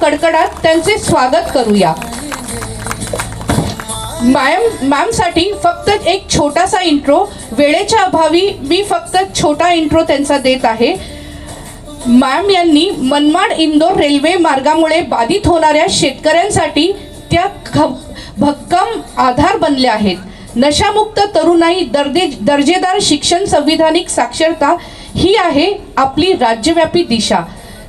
कडकडात त्यांचे स्वागत करूया. मॅम मॅमसाठी फक्त एक छोटासा इंट्रो वेळेच्या अभावी मी फक्त छोटा इंट्रो त्यांचा देत आहे. मॅम यांनी मनमाड इंदोर रेल्वे मार्गामुळे बाधित होणाऱ्या शेतकऱ्यांसाठी त्या ख भक्कम आधार बनले आहेत. नशामुक्त तरुणाई दर्दे दर्जेदार शिक्षण संविधानिक साक्षरता ही आहे आपली राज्यव्यापी दिशा.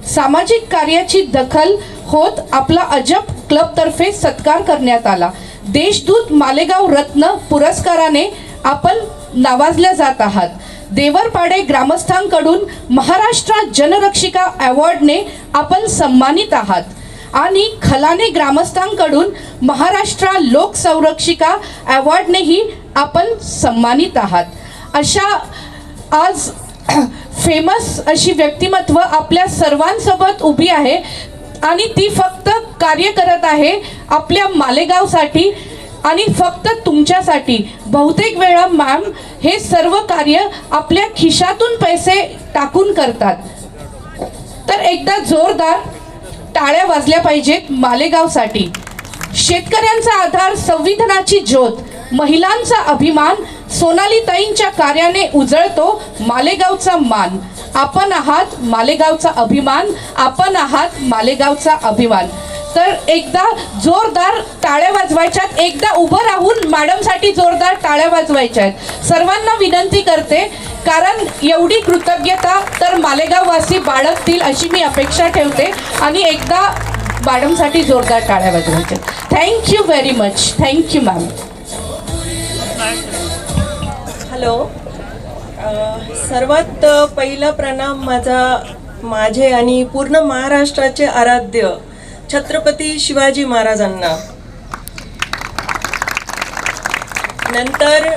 सामाजिक कार्याची दखल होत आपला अजब क्लबतर्फे सत्कार करण्यात आला. देशदूत मालेगाव रत्न पुरस्काराने आपण नावाजल्या जात आहात. देवरपाडे ग्रामस्थांकडून महाराष्ट्र जनरक्षिका अवॉर्डने आपण सन्मानित आहात. आणि खलाने ग्रामस्थांकडून महाराष्ट्र लोकसंरक्षिका अवॉर्डनेही आपण सन्मानित आहात. अशा आज फेमस अशी व्यक्तिमत्व आपल्या सर्वांसोबत उभी आहे. आणि ती फक्त कार्य करत आहे आपल्या मालेगावसाठी आणि फक्त तुमच्यासाठी. बहुतेक वेळा मॅम हे सर्व कार्य आपल्या खिशातून पैसे टाकून करतात. तर एकदा जोरदार टाळ्या वाजल्या पाहिजेत मालेगावसाठी. शेतकऱ्यांचा आधार संविधानाची ज्योत महिलांचा अभिमान सोनाली ताईंच्या कार्याने उजळतो मालेगावचा मान. आपण आहात मालेगावचा अभिमान आपण आहात मालेगावचा अभिमान. तर एकदा जोरदार टाळ्या वाजवायच्यात एकदा उभं राहून मॅडमसाठी जोरदार टाळ्या वाजवायच्यात. सर्वांना विनंती करते कारण एवढी कृतज्ञता तर मालेगाववासी बाळगतील अशी मी अपेक्षा ठेवते आणि एकदा मॅडमसाठी जोरदार टाळ्या वाजवायच्या thank you very much thank you ma'am hello सर्वात पहिला प्रणाम माझा माझे आणि पूर्ण महाराष्ट्राचे आराध्य छत्रपती शिवाजी महाराजांना. नंतर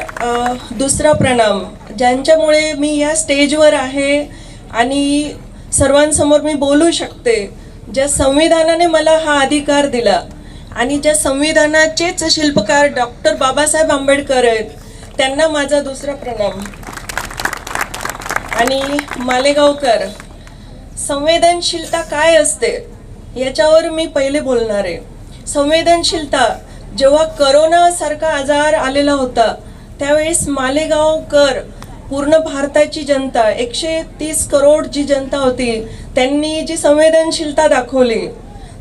दुसरा प्रणाम ज्यांच्यामुळे मी या स्टेजवर आहे आणि सर्वांसमोर मी बोलू शकते ज्या संविधानाने मला हा अधिकार दिला आणि ज्या संविधानाचेच शिल्पकार डॉक्टर बाबासाहेब आंबेडकर आहेत त्यांना माझा दुसरा प्रणाम. आणि मालेगावकर संवेदनशीलता काय असते? याच्यावर मी पहिले बोलणार आहे. संवेदनशीलता जेव्हा करोनासारखा आजार आलेला होता त्यावेळेस मालेगावकर पूर्ण भारताची जनता एकशे तीस करोड जी जनता होती त्यांनी जी संवेदनशीलता दाखवली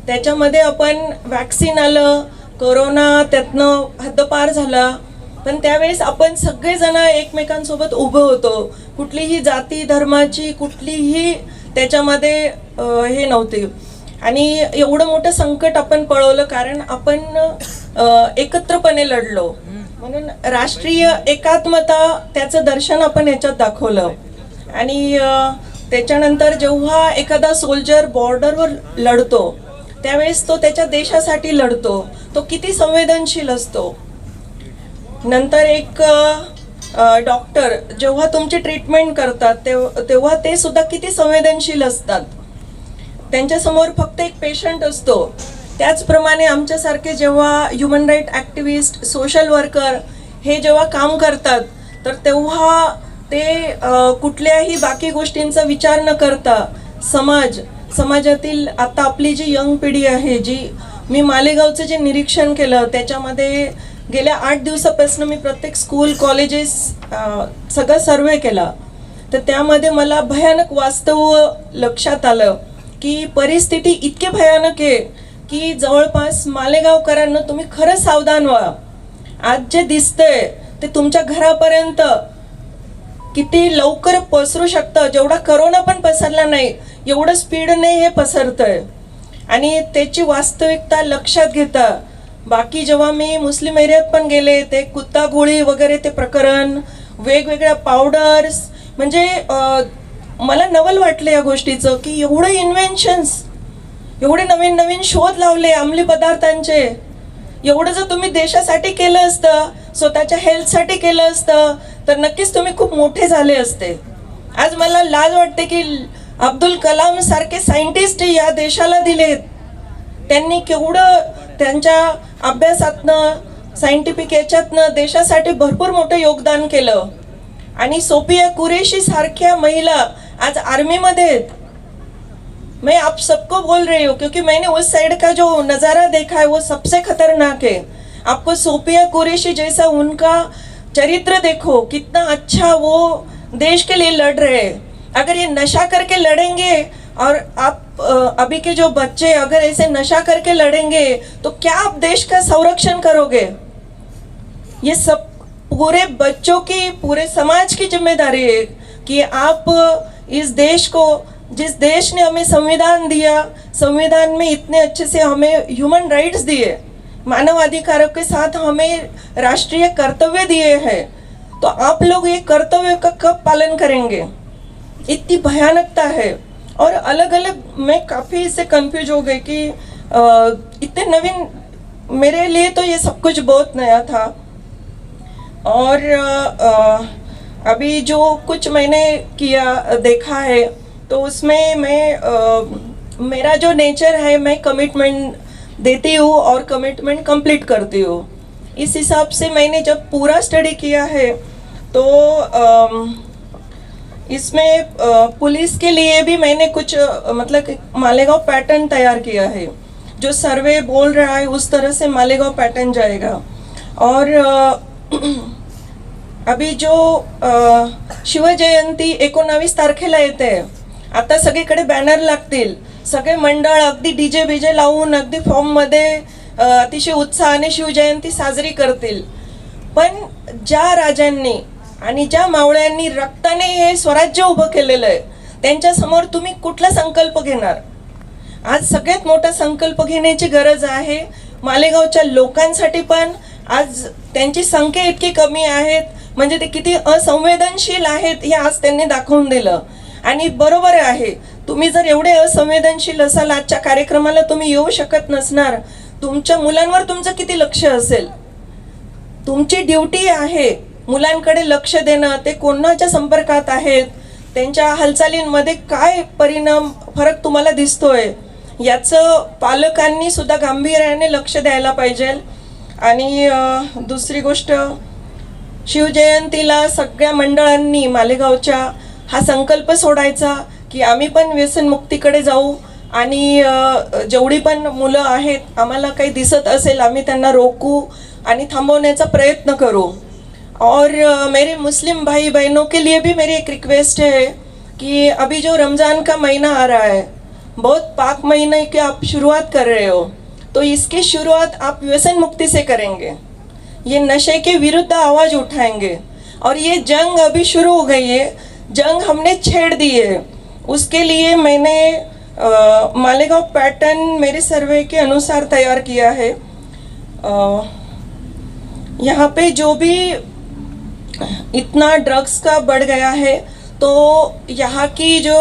त्याच्यामध्ये आपण वॅक्सिन आलं कोरोना त्यातनं हद्दपार झाला पण त्यावेळेस आपण सगळेजण एकमेकांसोबत उभं होतो. कुठलीही जाती धर्माची कुठलीही त्याच्यामध्ये हे नव्हते. आणि एवढं मोठं संकट आपण पळवलं कारण आपण एकत्रपणे लढलो. म्हणून राष्ट्रीय एकात्मता त्याचं दर्शन आपण याच्यात दाखवलं. आणि त्याच्यानंतर जेव्हा एखादा सोल्जर बॉर्डरवर लढतो त्यावेळेस तो त्याच्या देशासाठी लढतो. तो किती संवेदनशील असतो. नंतर एक डॉक्टर जेव्हा तुमची ट्रीटमेंट करतात तेव्हा तेव्हा ते सुद्धा किती संवेदनशील असतात? त्यांच्यासमोर फक्त एक पेशंट असतो. त्याचप्रमाणे आमच्यासारखे जेव्हा human right activist social worker हे जेव्हा काम करतात तर तेव्हा ते कुठल्याही बाकी गोष्टींचा विचार न करता समाज समाजातील आता आपली जी यंग पिढी आहे जी मी मालेगावचं जे निरीक्षण केलं त्याच्यामध्ये गेल्या आठ दिवसापासून मी प्रत्येक स्कूल कॉलेजेस सगळं सर्वे केला. तर त्यामध्ये मला भयानक वास्तव लक्षात आलं की परिस्थिती इतकी भयानक आहे की जवळपास मालेगावकरांना तुम्ही खरंच सावधान व्हा. आज जे दिसतंय ते तुमच्या घरापर्यंत किती लवकर पसरू शकतं. जेवढा करोना पण पसरला नाही एवढं स्पीडने हे पसरतंय. आणि त्याची वास्तविकता लक्षात घेता बाकी जेव्हा मी मुस्लिम एरियात पण गेले ते कुत्ता गोळी वगैरे ते प्रकरण वेगवेगळ्या पावडर्स म्हणजे मला नवल वाटलं या गोष्टीचं की एवढं इन्व्हेन्शन्स एवढे नवीन नवीन शोध लावले अंमली पदार्थांचे. एवढं जर तुम्ही देशासाठी केलं असतं स्वतःच्या हेल्थसाठी केलं असतं तर नक्कीच तुम्ही खूप मोठे झाले असते. आज मला लाज वाटते की अब्दुल कलाम सारखे सायंटिस्ट या देशाला दिलेत. त्यांनी केवढं त्यांच्या अभ्यासातनं सायंटिफिक याच्यातनं देशासाठी भरपूर मोठं योगदान केलं. आणि सोफिया कुरेशी सारख्या महिला आज आर्मीमध्ये आहेत. मैं आप सबको बोल रही हूँ क्योंकि मैंने उस साइड का जो नज़ारा देखा है वो सबसे खतरनाक है। आपको सोफिया कुरेशी जैसा उनका चरित्र देखो कितना अच्छा वो देश के लिए लड़ रहे हैं। अगर ये नशा करके लड़ेंगे और आप अभी के जो बच्चे अगर ऐसे नशा करके लड़ेंगे तो क्या आप देश का संरक्षण करोगे? ये सब पूरे बच्चों की, पूरे समाज की ज़िम्मेदारी है कि आप इस देश को, जिस देश ने हमें संविधान दिया, संविधान में इतने अच्छे से हमें ह्यूमन राइट्स दिए मानव अधिकारों के साथ हमें राष्ट्रीय कर्तव्य दिए हैं तो आप लोग ये कर्तव्य का कब पालन करेंगे? इतनी भयानकता है। और अलग अलग मैं काफ़ी इससे कंफ्यूज हो गई कि इतने नवीन मेरे लिए तो ये सब कुछ बहुत नया था। और अ, अभी जो कुछ मैंने किया देखा है तो उसमें मैं अ, मेरा जो नेचर है मैं कमिटमेंट देती हूँ और कमिटमेंट कंप्लीट करती हूँ। इस हिसाब से मैंने जब पूरा स्टडी किया है तो अम, इसमें पुलिस के लिए भी मैंने कुछ मतलब मालेगांव पैटर्न तैयार किया है। जो सर्वे बोल रहा है उस तरह से मालेगांव पैटर्न जाएगा। और अभी जो शिवजयंती एकोणावीस तारखेला येते आता सगळीकडे बॅनर लागतील. सगळे मंडळ अगदी डीजे बीजे लावून अगदी फॉर्ममध्ये अतिशय उत्साहाने शिवजयंती साजरी करतील. पण ज्या राजांनी आणि ज्या मावळ्यांनी रक्ताने हे स्वराज्य उभं केलेलं आहे त्यांच्यासमोर तुम्ही कुठला संकल्प घेणार? आज सगळ्यात मोठा संकल्प घेण्याची गरज आहे मालेगावच्या लोकांसाठी पण. आज त्यांची संख्या इतकी कमी आहेत म्हणजे ते किती असंवेदनशील आहेत हे आज त्यांनी दाखवून दिलं. आणि बरोबर आहे तुम्ही जर एवढे असंवेदनशील असाल आजच्या कार्यक्रमाला तुम्ही येऊ शकत नसणार. तुमच्या मुलांवर तुमचं किती लक्ष असेल? तुमची ड्युटी आहे मुलांकडे लक्ष देणं ते कोणाच्या संपर्कात आहेत त्यांच्या हालचालींमध्ये काय परिणाम फरक तुम्हाला दिसतोय याचं पालकांनी सुद्धा गांभीर्याने लक्ष द्यायला पाहिजे. आणि दुसरी गोष्ट शिवजयंतीला सगळ्या मंडळांनी मालेगावच्या हा संकल्प सोडायचा की आम्ही पण व्यसनमुक्तीकडे जाऊ. आणि जेवढी पण मुलं आहेत आम्हाला काही दिसत असेल आम्ही त्यांना रोकू आणि थांबवण्याचा प्रयत्न करू. और मेरे मुस्लिम भाई बहनों के लिए भी मेरी एक रिक्वेस्ट है कि अभी जो रमज़ान का महीना आ रहा है बहुत पाक महीने की आप शुरुआत कर रहे हो तो इसकी शुरुआत आप व्यसन मुक्ति से करेंगे। ये नशे के विरुद्ध आवाज़ उठाएँगे। और ये जंग अभी शुरू हो गई है जंग हमने छेड़ दी है। उसके लिए मैंने मालेगांव पैटर्न मेरे सर्वे के अनुसार तैयार किया है। अ, यहाँ पे जो भी इतना ड्रग्स का बढ़ गया है तो यहाँ की जो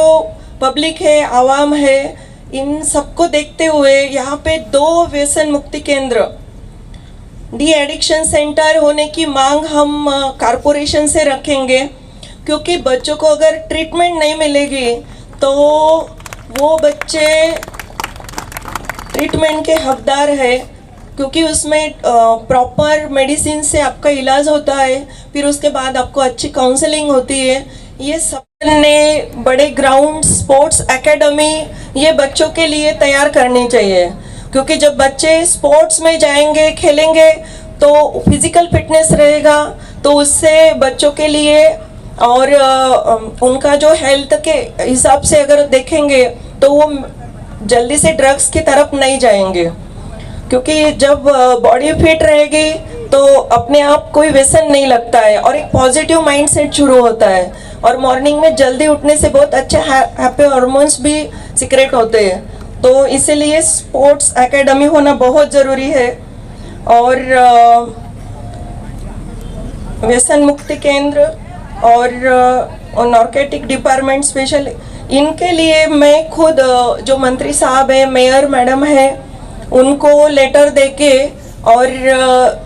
पब्लिक है, आवाम है, इन सबको देखते हुए यहाँ पे दो व्यसन मुक्ति केंद्र डी एडिक्शन सेंटर होने की मांग हम कारपोरेशन से रखेंगे, क्योंकि बच्चों को अगर ट्रीटमेंट नहीं मिलेगी तो वो बच्चे ट्रीटमेंट के हकदार है। क्योंकि उसमें प्रॉपर मेडिसिन से आपका इलाज होता है, फिर उसके बाद आपको अच्छी काउंसलिंग होती है। ये सबने बड़े ग्राउंड स्पोर्ट्स एकेडमी ये बच्चों के लिए तैयार करनी चाहिए। क्योंकि जब बच्चे स्पोर्ट्स में जाएँगे, खेलेंगे तो फ़िज़िकल फिटनेस रहेगा तो उससे बच्चों के लिए और उनका जो हेल्थ के हिसाब से अगर देखेंगे तो वो जल्दी से ड्रग्स की तरफ़ नहीं जाएँगे। क्योंकि जब बॉडी फिट रहेगी तो अपने आप कोई व्यसन नहीं लगता है और एक पॉजिटिव माइंड सेट शुरू होता है। और मॉर्निंग में जल्दी उठने से बहुत अच्छे हैप्पी हार्मोन्स भी सिक्रेट होते हैं। तो इसीलिए स्पोर्ट्स एकेडमी होना बहुत ज़रूरी है। और व्यसन मुक्ति केंद्र और नॉर्केटिक डिपार्टमेंट स्पेशल इनके लिए मैं खुद जो मंत्री साहब है मेयर मैडम है उनको लेटर देके और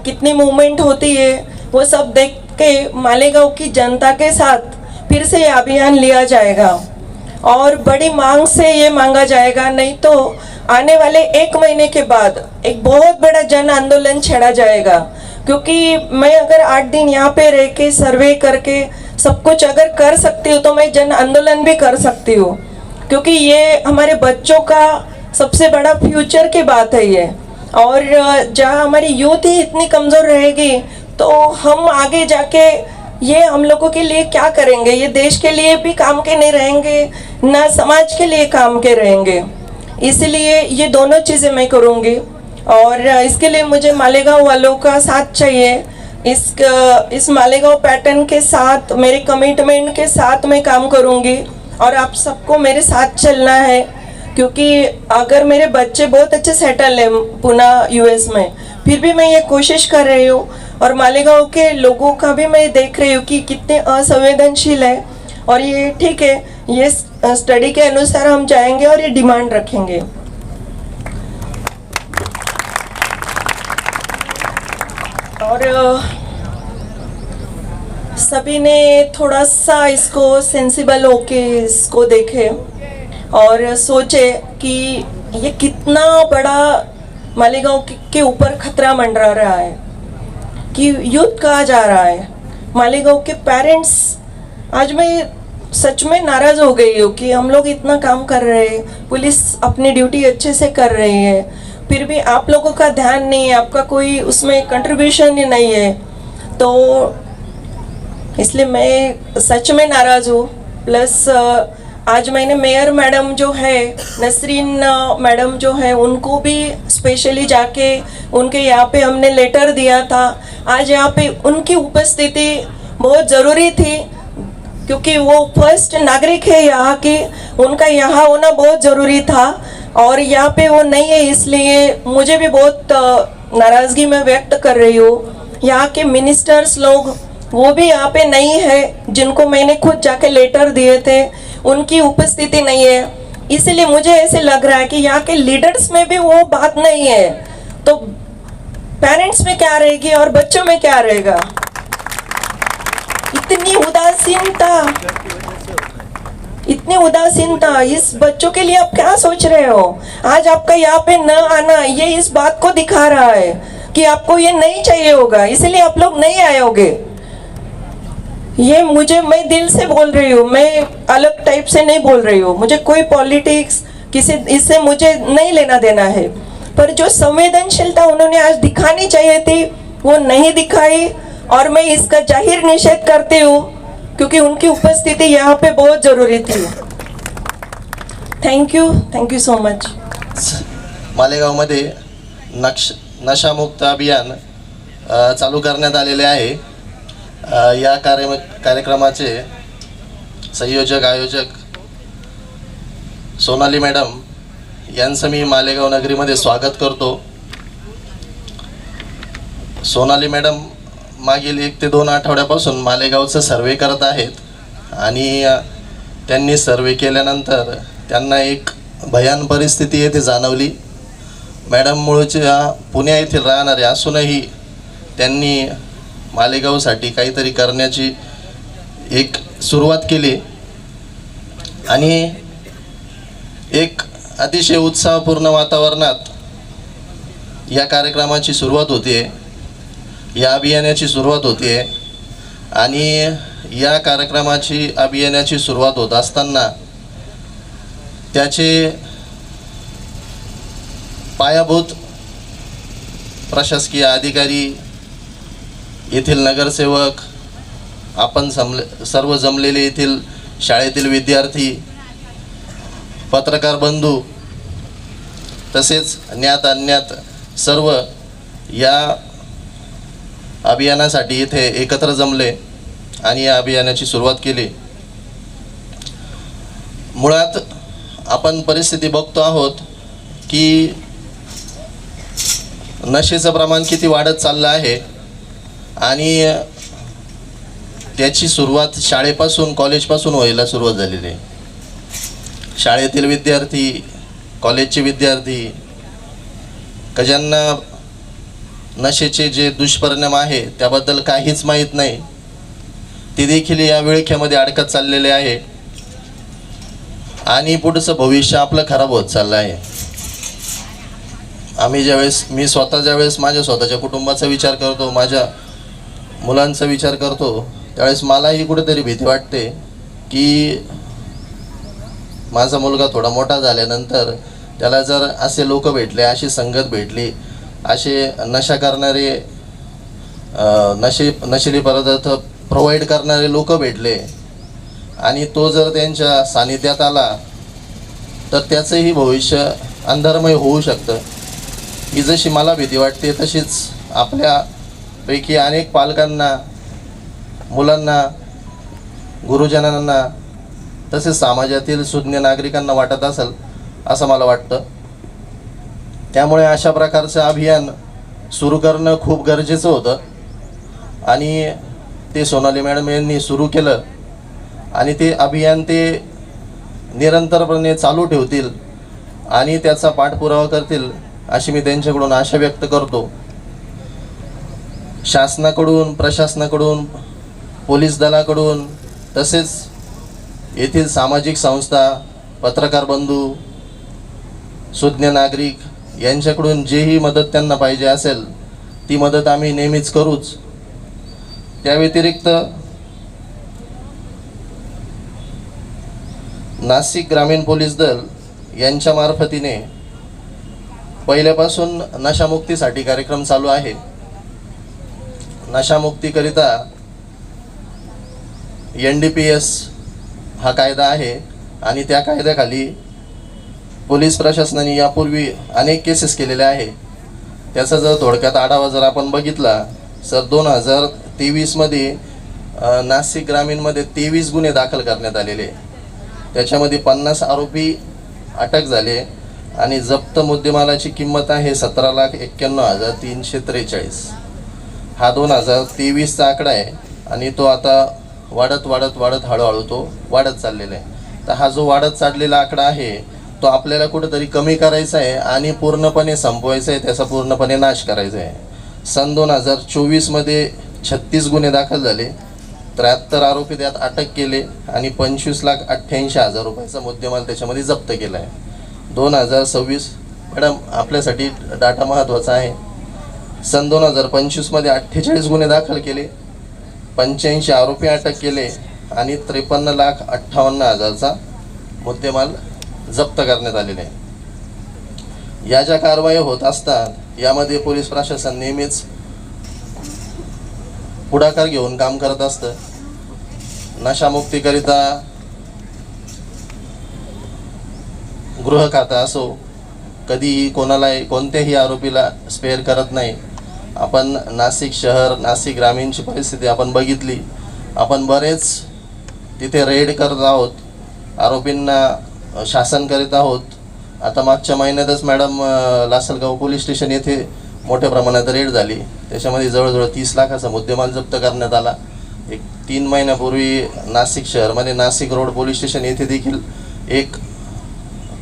कितनी मूवमेंट होती है, वो सब देख के मालेगांव की जनता के साथ फिर से अभियान लिया जाएगा। और बड़ी मांग से ये मांगा जाएगा, नहीं तो आने वाले एक महीने के बाद एक बहुत बड़ा जन आंदोलन छेड़ा जाएगा। क्योंकि मैं अगर आठ दिन यहाँ पे रह के सर्वे करके सब कुछ अगर कर सकती हूँ तो मैं जन आंदोलन भी कर सकती हूँ। क्योंकि ये हमारे बच्चों का सबसे बड़ा फ्यूचर की बात है ये। और जहाँ हमारी यूथ ही इतनी कमज़ोर रहेगी तो हम आगे जाके ये हम लोगों के लिए क्या करेंगे? ये देश के लिए भी काम के नहीं रहेंगे, ना समाज के लिए काम के रहेंगे। इसलिए ये दोनों चीज़ें मैं करूँगी। और इसके लिए मुझे मालेगांव वालों का साथ चाहिए। इस इस मालेगांव पैटर्न के साथ, मेरे कमिटमेंट के साथ मैं काम करूँगी। और आप सबको मेरे साथ चलना है। क्योंकि अगर मेरे बच्चे बहुत अच्छे सेटल हैं पुणे यूएस में, फिर भी मैं ये कोशिश कर रही हूँ। और मालेगांव के लोगों का भी मैं देख रही हूँ कि कितने असंवेदनशील है। और ये ठीक है, ये स्टडी के अनुसार हम जाएँगे और ये डिमांड रखेंगे। और, सभी ने थोड़ा सा इसको सेंसिबल होके इसको देखे। और सोचे कि ये कितना बड़ा मालेगांव के- ऊपर खतरा मंडरा रहा है, कि युद्ध कहा जा रहा है। मालेगांव के पेरेंट्स आज मैं सच में नाराज़ हो गई हूँ कि हम लोग इतना काम कर रहे हैं, पुलिस अपनी ड्यूटी अच्छे से कर रही है, फिर भी आप लोगों का ध्यान नहीं है, आपका कोई उसमें कंट्रीब्यूशन ही नहीं है। तो इसलिए मैं सच में नाराज़ हूँ प्लस आज मैंने मेयर मैडम जो है, नसरीन मैडम जो है, उनको भी स्पेशली जाके उनके यहाँ पे हमने लेटर दिया था। आज यहाँ पे उनकी उपस्थिति बहुत ज़रूरी थी, क्योंकि वो फ़र्स्ट नागरिक है यहाँ के, उनका यहाँ होना बहुत ज़रूरी था। और यहाँ पे वो नहीं है, इसलिए मुझे भी बहुत नाराज़गी में व्यक्त कर रही हूँ। यहाँ के मिनिस्टर्स लोग, वो भी यहाँ पे नहीं है, जिनको मैंने खुद जाके लेटर दिए थे। उनकी उपस्थिति नहीं है। इसलिए मुझे ऐसे लग रहा है कि यहाँ के लीडर्स में भी वो बात नहीं है। तो पेरेंट्स में क्या रहेगी और बच्चों में क्या रहेगा? इतनी उदासीनता। इतनी उदासीनता। इस बच्चों के लिए आप क्या सोच रहे हो? आज आपका यहाँ पे न आना, ये इस बात को दिखा रहा है कि आपको ये नहीं चाहिए होगा। इसलिए आप लोग नहीं आए होगे। ये मुझे मैं दिल से बोल रही हूँ मैं अलग टाइप से नहीं बोल रही हूँ। मुझे कोई पॉलिटिक्स किसी इससे मुझे नहीं लेना देना है। पर जो संवेदनशीलता उन्होंने आज दिखानी चाहिए थी वो नहीं दिखाई और मैं इसका जाहिर निषेध करती हूँ क्योंकि उनकी उपस्थिति यहाँ पे बहुत जरूरी थी। Thank you thank you so much मालेगावमध्ये नक्ष नशामुक्त अभियान चालू करण्यात आलेले आहे. या कार्य कार्यक्रमाचे संयोजक आयोजक सोनाली मॅडम यांचं मी मालेगाव नगरीमध्ये स्वागत करतो. सोनाली मॅडम मागील एक ते दोन आठवड्यापासून मालेगावचं सर्वे करत आहेत आणि त्यांनी सर्वे केल्यानंतर त्यांना एक भयान परिस्थिती येथे जाणवली. मॅडम मूळच्या पुण्या येथील राहणारे असूनही त्यांनी मालेगावसाठी काहीतरी करण्याची एक सुरुवात केली. आणि एक अतिशय उत्साहपूर्ण वातावरणात या कार्यक्रमाची सुरुवात होते या अभियानाची सुरुवात होते आणि या कार्यक्रमाची अभियानाची सुरुवात होत असताना त्याचे पायाभूत प्रशासकीय अधिकारी येथील नगरसेवक आपण समले सर्व जमलेले येथील शाळेतील विद्यार्थी पत्रकार बंधू तसेच ज्ञात अज्ञात सर्व या अभियानासाठी इथे एकत्र जमले आणि या अभियानाची सुरुवात केली. मुळात आपण परिस्थिती बघतो आहोत की नशेचं प्रमाण किती वाढत चाललं आहे. आणि त्याची सुरुवात शाळेपासून कॉलेजपासून व्हायला सुरुवात झालेली आहे. शाळेतील विद्यार्थी कॉलेजचे विद्यार्थी का ज्यांना नशेचे जे दुष्परिणाम आहे त्याबद्दल काहीच माहीत नाही. ते देखील या विळख्यामध्ये अडकत चाललेले आहे. आणि पुढचं भविष्य आपलं खराब होत चाललं आहे. आम्ही ज्यावेळेस मी स्वतः ज्यावेळेस माझ्या स्वतःच्या कुटुंबाचा विचार करतो माझ्या मुलांचा विचार करतो त्यावेळेस मलाही कुठेतरी भीती वाटते की माझा मुलगा थोडा मोठा झाल्यानंतर त्याला जर असे लोक भेटले अशी संगत भेटली असे नशा करणारे नशे नशिली पदार्थ प्रोव्हाइड करणारे लोक भेटले आणि तो जर त्यांच्या सानिध्यात आला तर त्याचंही भविष्य अंधारमय होऊ शकतं. ही जशी मला भीती वाटते तशीच आपल्या पैकी अनेक पालकांना मुलांना गुरुजनांना तसेच समाजातील सुज्ञ नागरिकांना वाटत असेल असं मला वाटतं. त्यामुळे अशा प्रकारचं अभियान सुरू करणं खूप गरजेचं होतं. आणि ते सोनाली मॅडम यांनी सुरू केलं आणि ते अभियान ते निरंतरपणे चालू ठेवतील आणि त्याचा पाठपुरावा करतील अशी मी त्यांच्याकडून आशा व्यक्त करतो. शासनाकडून प्रशासनाकडून पोलीस दलाकडून तसेच येथील सामाजिक संस्था पत्रकार बंधू सुज्ञ नागरिक यांच्याकडून जेही मदत त्यांना पाहिजे असेल ती मदत आम्ही नेहमीच करूच. त्या व्यतिरिक्त नाशिक ग्रामीण पोलीस दल यांच्या मार्फतीने पहिल्यापासून नशामुक्तीसाठी कार्यक्रम चालू आहे. नशामुक्तीकरिता एन डी पी एस हा कायदा आहे आणि त्या कायद्याखाली पोलीस प्रशासनाने यापूर्वी अनेक केसेस केलेल्या आहे त्याचा जर थोडक्यात आढावा जर आपण बघितला तर दोन हजार तेवीसमध्ये नाशिक ग्रामीणमध्ये तेवीस गुन्हे दाखल करण्यात आलेले त्याच्यामध्ये पन्नास आरोपी अटक झाले आणि जप्त मुद्देमालाची किंमत आहे सतरा लाख एक्क्याण्णव हजार तीनशे त्रेचाळीस. हा दोन हजार तेवीसचा आकडा आहे आणि तो आता वाढत वाढत वाढत हळूहळू तो वाढत चाललेला आहे. तर हा जो वाढत चाललेला आकडा आहे तो आपल्याला कुठंतरी कमी करायचा आहे आणि पूर्णपणे संपवायचा आहे त्याचा पूर्णपणे नाश करायचा आहे. सन दोन हजार चोवीसमध्ये छत्तीस गुन्हे दाखल झाले त्र्याहत्तर आरोपी त्यात अटक केले आणि पंचवीस लाख अठ्ठ्याऐंशी हजार रुपयाचा मुद्देमाल त्याच्यामध्ये जप्त केला आहे. दोन हजार सव्वीस मॅडम आपल्यासाठी डाटा महत्त्वाचा आहे. सन दोन हजार पंचवीसमध्ये अठ्ठेचाळीस गुन्हे दाखल केले पंच्याऐंशी आरोपी अटक केले आणि त्रेपन्न लाख अठ्ठावन्न हजारचा मुद्देमाल जप्त करण्यात आलेले आहे. या ज्या कारवाई होत असतात यामध्ये पोलीस प्रशासन नेहमीच पुढाकार घेऊन काम करत असतं. नशामुक्तीकरिता गृह खाता असो कधीही कोणालाही कोणत्याही आरोपीला स्पेअर करत नाही. आपण नाशिक शहर नाशिक ग्रामीणची परिस्थिती आपण बघितली. आपण बरेच तिथे रेड करत आहोत. आरोपींना शासन करीत आहोत. आता मागच्या महिन्यातच मॅडम लासलगाव पोलीस स्टेशन येथे मोठ्या प्रमाणात रेड झाली. त्याच्यामध्ये जवळजवळ तीस लाखाचा मुद्देमाल जप्त करण्यात आला. एक तीन महिन्यापूर्वी नाशिक शहरमध्ये नाशिक रोड पोलीस स्टेशन येथे देखील एक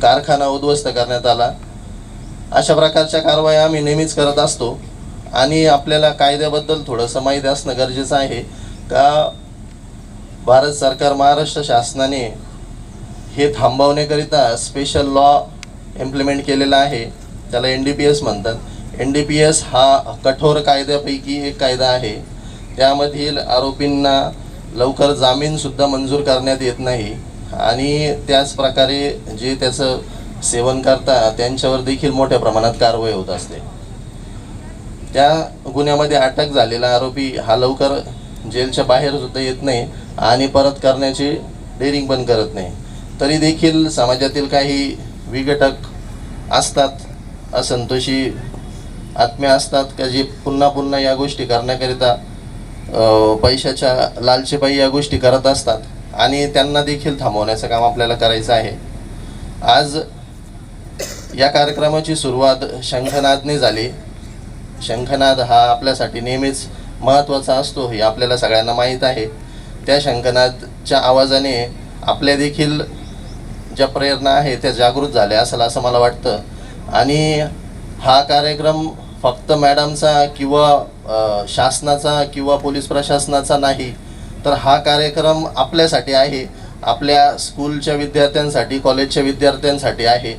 कारखाना उद्ध्वस्त करण्यात आला. अशा प्रकारच्या कारवाया आम्ही नेहमीच करत असतो. आणि आपल्याला कायद्याबद्दल थोडंसं माहिती असणं गरजेचं आहे. का भारत सरकार महाराष्ट्र शासनाने हे थांबवण्याकरिता स्पेशल लॉ इम्प्लिमेंट केलेला आहे. त्याला एन डी पी एस म्हणतात. एन डी पी एस हा कठोर कायद्यापैकी एक कायदा आहे. त्यामधील आरोपींना लवकर जामीनसुद्धा मंजूर करण्यात येत नाही. आणि त्याच प्रकारे जे त्याचं सेवन करता त्यांच्यावर देखील मोठ्या प्रमाणात कारवाई होत असते. त्या गुन्ह्यामध्ये अटक झालेला आरोपी हा लवकर जेलच्या बाहेर सुद्धा येत नाही आणि परत करण्याची डेअरिंग पण करत नाही. तरी देखील समाजातील काही विघटक असतात असंतोषी आत्म्या असतात का जे पुन्हा पुन्हा या गोष्टी करण्याकरिता पैशाच्या लालचेपायी या गोष्टी करत असतात आणि त्यांना देखील थांबवण्याचं काम आपल्याला करायचं आहे. आज या कार्यक्रमाची सुरुवात शंखनादने झाली. शंखनाद हा आपल्यासाठी नेहमीच महत्त्वाचा असतो हे आपल्याला सगळ्यांना माहीत आहे. त्या शंखनादच्या आवाजाने आपल्या देखील ज्या प्रेरणा आहे त्या जागृत झाल्या असेल असं मला वाटतं. आणि हा कार्यक्रम फक्त मॅडमचा किंवा शासनाचा किंवा पोलीस प्रशासनाचा नाही तर हा कार्यक्रम आपल्यासाठी आहे. आपल्या स्कूलच्या विद्यार्थ्यांसाठी कॉलेजच्या विद्यार्थ्यांसाठी आहे.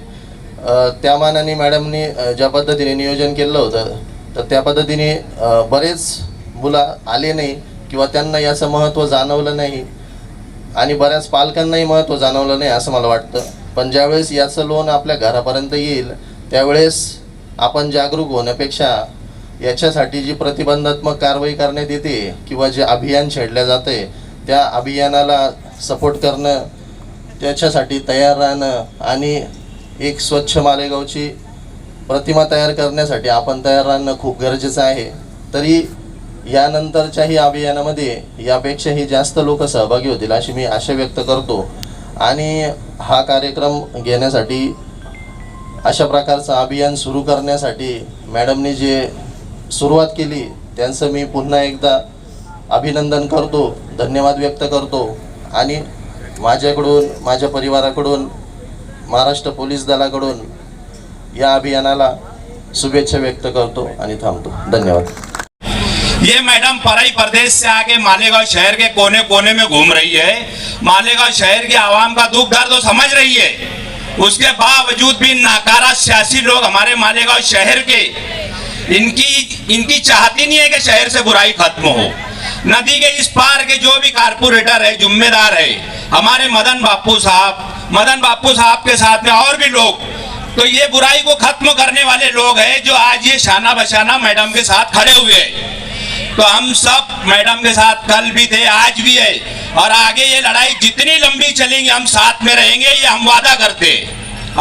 त्या मानाने मॅडमनी ज्या पद्धतीने नियोजन केलं होतं तर त्या पद्धतीने बरेच मुलं आले नाही किंवा त्यांना याचं महत्त्व जाणवलं नाही आणि बऱ्याच पालकांनाही महत्त्व जाणवलं नाही असं मला वाटतं. पण ज्यावेळेस याचं लोन आपल्या घरापर्यंत येईल त्यावेळेस आपण जागरूक होण्यापेक्षा याच्यासाठी जी प्रतिबंधात्मक कारवाई करण्यात येते किंवा जे अभियान छेडलं जाते त्या अभियानाला सपोर्ट करणं त्याच्यासाठी तयार राहणं आणि एक स्वच्छ मालेगावची प्रतिमा तयार करण्यासाठी आपण तयार राहणं खूप गरजेचं आहे. तरी यानंतरच्याही अभियानामध्ये यापेक्षाही जास्त लोक सहभागी होतील अशी मी आशा व्यक्त करतो. आणि हा कार्यक्रम घेण्यासाठी अशा प्रकारचं अभियान सुरू करण्यासाठी मॅडमनी जे सुरुवात केली त्यांचं मी पुन्हा एकदा अभिनंदन करतो धन्यवाद व्यक्त करतो. आणि माझ्याकडून माझ्या परिवाराकडून महाराष्ट्र पोलीस दलाकडून या अभियानाला शुभेच्छा व्यक्त करतो आणि थांबतो. धन्यवाद. ये मैडम पराई प्रदेश से आके मालेगांव शहर के कोने कोने में घूम रही है। मालेगांव शहर की आवाम का दुख दर्द तो समझ रही है। उसके बावजूद भी नाकारा सियासी लोग हमारे मालेगांव शहर के, इनकी इनकी चाहती नहीं है कि शहर से बुराई खत्म हो। नदी के इस पार के जो भी कारपोरेटर है, जिम्मेदार है, हमारे मदन बापू साहब, मदन बापू साहब के साथ में और भी लोग तो ये बुराई को खत्म करने वाले लोग हैं जो आज ये शाना बशाना मैडम के साथ खड़े हुए हैं। तो हम सब मैडम के साथ कल भी थे, आज भी है। और आगे ये लड़ाई जितनी लंबी चलेंगी, हम साथ में रहेंगे, ये हम वादा करते हैं।